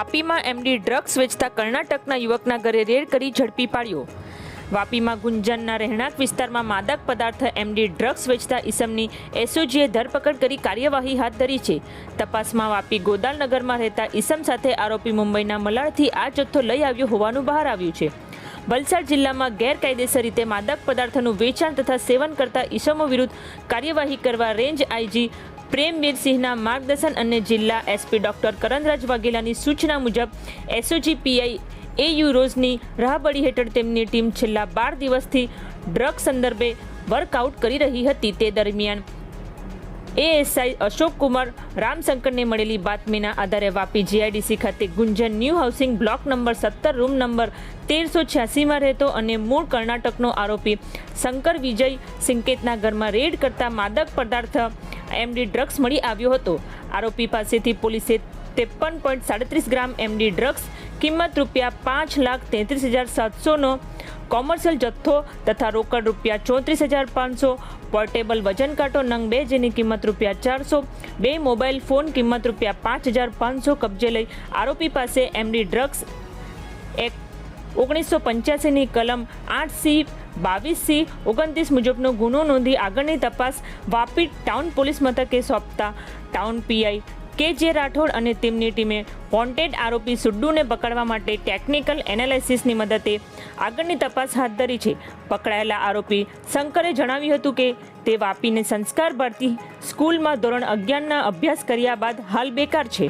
વાપીમાં MD drugs વેચતા કર્ણાટકના યુવકના ઘરે રેડ કરી ઝડપી પાડ્યો. વાપીમાં ગુંજનના રહેણાંક વિસ્તારમાં માદક પદાર્થ એમડી ડ્રગ્સ વેચતા ઈસમની એસઓજીએ ધરપકડ કરી કાર્યવાહી હાથ ધરી છે. તપાસમાં વાપી ગોદાલનગરમાં રહેતા ઈસમ સાથે આરોપી મુંબઈના મલાડથી આ જથ્થો લઈ આવ્યો હોવાનું બહાર આવ્યું છે. વલસાડ જિલ્લામાં ગેરકાયદેસર રીતે માદક પદાર્થોનું વેચાણ તથા સેવન કરતા ઈસમો વિરુદ્ધ કાર્યવાહી કરવા રેન્જ આઈજી પ્રેમવીર સિંહના માર્ગદર્શન અને જિલ્લા એસપી ડોક્ટર કરણરાજ વાઘેલાની સૂચના મુજબ એસઓજી પીઆઈ એ યુ રોઝની રાહબડી હેઠળ તેમની ટીમ છેલ્લા બાર દિવસથી ડ્રગ સંદર્ભે વર્કઆઉટ કરી રહી હતી તે દરમિયાન એએસઆઈ અશોક કુમાર રામશંકરને મળેલી બાતમીના આધારે વાપી જીઆઈડીસી ખાતે Gunjan new housing block number સત્તર, રૂમ નંબર તેરસો છ્યાસીમાં રહેતો અને મૂળ કર્ણાટકનો આરોપી શંકર વિજય સિંકેતના ઘરમાં રેડ કરતા માદક પદાર્થ એમડી ડ્રગ્સ મળી આવ્યો હતો. આરોપી પાસેથી પોલીસે ત્રેપન પોઈન્ટ સાડત્રીસ ગ્રામ એમડી ડ્રગ્સ, કિંમત રૂપિયા પાંચ લાખ તેત્રીસ હજાર સાતસોનો કોમર્શિયલ જથ્થો તથા રોકડ રૂપિયા ચોત્રીસ હજાર પાંચસો, પોર્ટેબલ વજન કાંટો નંગ બે જેની કિંમત રૂપિયા ચારસો, બે મોબાઈલ ફોન કિંમત રૂપિયા પાંચ હજાર પાંચસો કબજે લઈ આરોપી પાસે એમડી ડ્રગ્સ એક ઓગણીસો પંચ્યાસીની કલમ આઠ સી, બાવીસ સી, ઓગણત્રીસ મુજબનો ગુનો નોંધી આગળની તપાસ વાપી ટાઉન પોલીસ મથકે સોંપતા ટાઉન પીઆઈ કે જે રાઠોડ અને તેમની ટીમે વોન્ટેડ આરોપી સુડ્ડુને પકડવા માટે ટેકનિકલ એનાલિસિસની મદદે આગળની તપાસ હાથ ધરી છે. પકડાયેલા આરોપી શંકરે જણાવ્યું હતું કે તે વાપીને સંસ્કાર ભરતી સ્કૂલમાં ધોરણ અગિયારના અભ્યાસ કર્યા બાદ હાલ બેકાર છે.